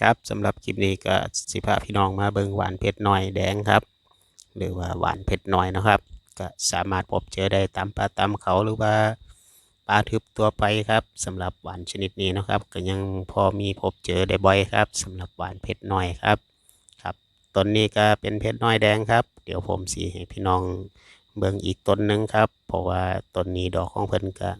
ครับสำหรับคลิปนี้ก็สิพาพี่น้องมาเบิ่งหวานเพชรน้อยแดงครับ หรือว่าหวานเพชรน้อยนะครับก็สามารถพบเจอได้ตามป่าตามเขาหรือว่าป่าทึบตัวไปครับสำหรับหวานชนิดนี้นะครับก็ยังพอมีพบเจอได้บ่อยครับสำหรับหวานเพชรน้อยครับครับต้นนี้ก็เป็นเพชรน้อยแดงครับ เดี๋ยวผมสีให้พี่น้องเบิ่งอีกต้นหนึงครับ เพราะว่าต้นนี้ดอกของเพิ่นก็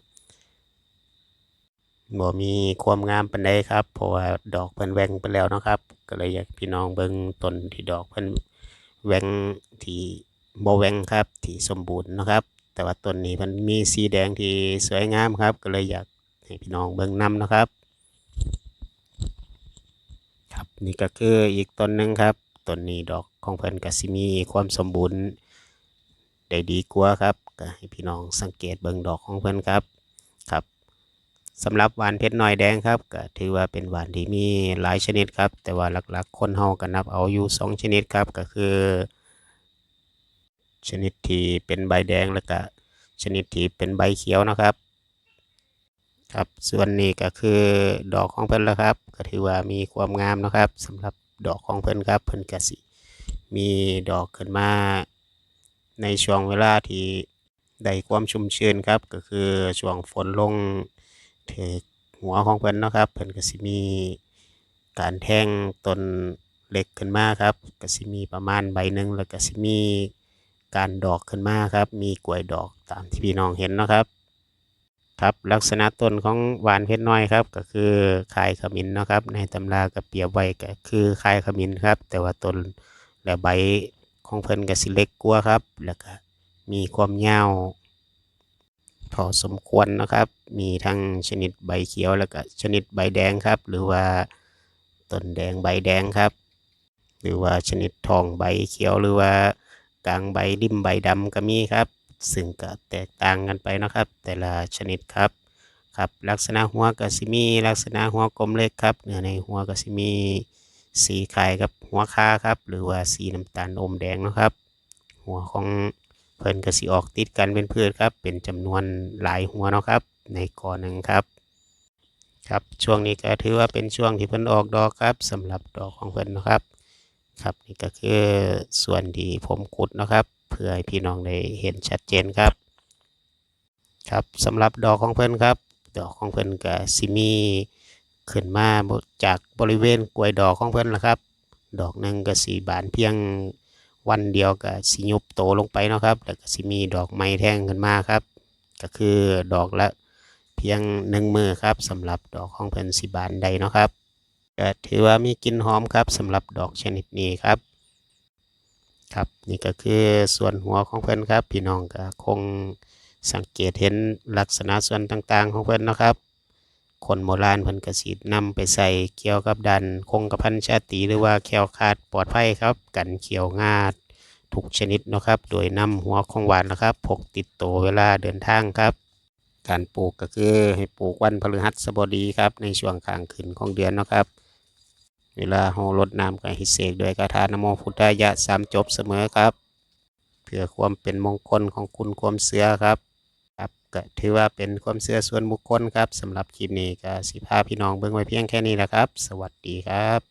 บ่มีความงามปานใดครับเพราะว่าดอกเพิ่นแหว่งไปแล้วเนาะครับ ก็เลยอยากพี่น้องเบิ่งต้นที่ดอกเพิ่นแหว่งที่บ่แหว่งครับที่สมบูรณ์เนาะครับ แต่ว่าต้นนี้มันมีสีแดงที่สวยงามครับ ก็เลยอยากให้พี่น้องเบิ่งนํเนาะครับ ครับนี่ก็คืออีกต้นหนึงครับต้นนี้ดอกของเพิ่นก็สิมีความสมบูรณ์ได้ดีกว่าครับก็ให้พี่น้องสังเกตเบิ่งดอกของเพิ่นครับครับ สำหรับหวานเพชรน้อยแดงครับก็ถือว่าเป็นหวานที่มีหลายชนิดครับ แต่ว่าหลักๆ คนเฮาก็นับเอาอยู่สองชนิดครับก็คือ ชนิดที่เป็นใบแดงแล้วก็ชนิดที่เป็นใบเขียวนะครับ ครับส่วนนี้ก็คือดอกของเพิ่นแล้วครับ ก็ถือว่ามีความงามนะครับสำหรับดอกของเพิ่นครับเพิ่นกสิมีดอกขึ้นมา ในช่วงเวลาที่ได้ความชุ่มชื้นครับ ก็คือช่วงฝนลง หัวของเพิ่นเนาะครับ เพิ่นก็สิมีการแทงต้นเล็กขึ้นมาครับก็สิมีประมาณใบหนึ่งแล้วก็สิมีการดอกขึ้นมาครับ มีกล้วยดอกตามที่พี่น้องเห็นเนาะครับครับลักษณะต้นของหวานเพชรน้อยครับ ก็คือคายขมิ้นนะครับ ในตำราก็เปรียบไว้ก็คือคายขมิ้นครับ แต่ว่าต้นและใบของเพิ่นก็สิเล็กกว่าครับ แล้วก็มีความยาว พอสมควรนะครับ มีทั้งชนิดใบเขียวแล้วก็ชนิดใบแดงครับ หรือว่าต้นแดงใบแดงครับ หรือว่าชนิดทองใบเขียวหรือว่ากลางใบริมใบดำก็มีครับ ซึ่งก็แตกต่างกันไปนะครับ แต่ละชนิดครับครับลักษณะหัวกสิมี ลักษณะหัวกลมเล็กครับเนื้อในหัวกสิมี สีคล้ายกับหัวคาครับ หรือว่าสีน้ำตาลอมแดงนะครับ หัวของ เพิ่นก็สิออกติดกันเป็นพืชครับ เป็นจำนวนหลายหัวเนาะครับ ในกอหนึ่งครับ ครับช่วงนี้ก็ถือว่าเป็นช่วงที่เพิ่นออกดอกครับสำหรับดอกของเพิ่นนะครับ ครับนี่ก็คือส่วนที่ผมขุดนะครับ เพื่อให้พี่น้องได้เห็นชัดเจนครับ ครับสำหรับดอกของเพิ่นครับ ดอกของเพิ่นก็สิมีขึ้นมาจากบริเวณกล้วยดอกของเพิ่นล่ะครับ ดอกหนึ่งก็สีบานเพียง วันเดียวก็สิยุบโตลงไปเนาะครับ แล้วก็สิมีดอกไม้แท่งขึ้นมาครับ ก็คือดอกละเพียงหนึ่งมือครับสำหรับดอกของเพิ่นสิบานใดเนาะครับก็ถือว่ามีกลิ่นหอมครับสำหรับดอกชนิดนี้ครับ ครับนี่ก็คือส่วนหัวของเพิ่นครับ พี่น้องก็คงสังเกตเห็นลักษณะส่วนต่างๆ ของเพิ่นเนาะครับ คนโบราณเพิ่นก็สินำไปใส่เกี่ยวกับดันคงกระพันชาตรีหรือว่าแควคาดปลอดภัยครับ กันเขียวงาดทุกชนิดนะครับ โดยนำหัวของหวานนะครับพกติดตัวเวลาเดินทางครับ การปลูกก็คือให้ปลูกวันพฤหัสบดีครับในช่วงข้างขึ้นของเดือนนะครับ เวลาเฮารดน้ำก็ให้เสกโด้วยคาถานโมพุทธายะสามจบเสมอครับเพื่อความเป็นมงคลของคุณความเสือครับ ก็ถือว่าเป็นความเชื่อส่วนบุคคลครับสำหรับคลิปนี้ก็สิพาพี่น้องเบิ่งไว้เพียงแค่นี้แหละครับ สวัสดีครับ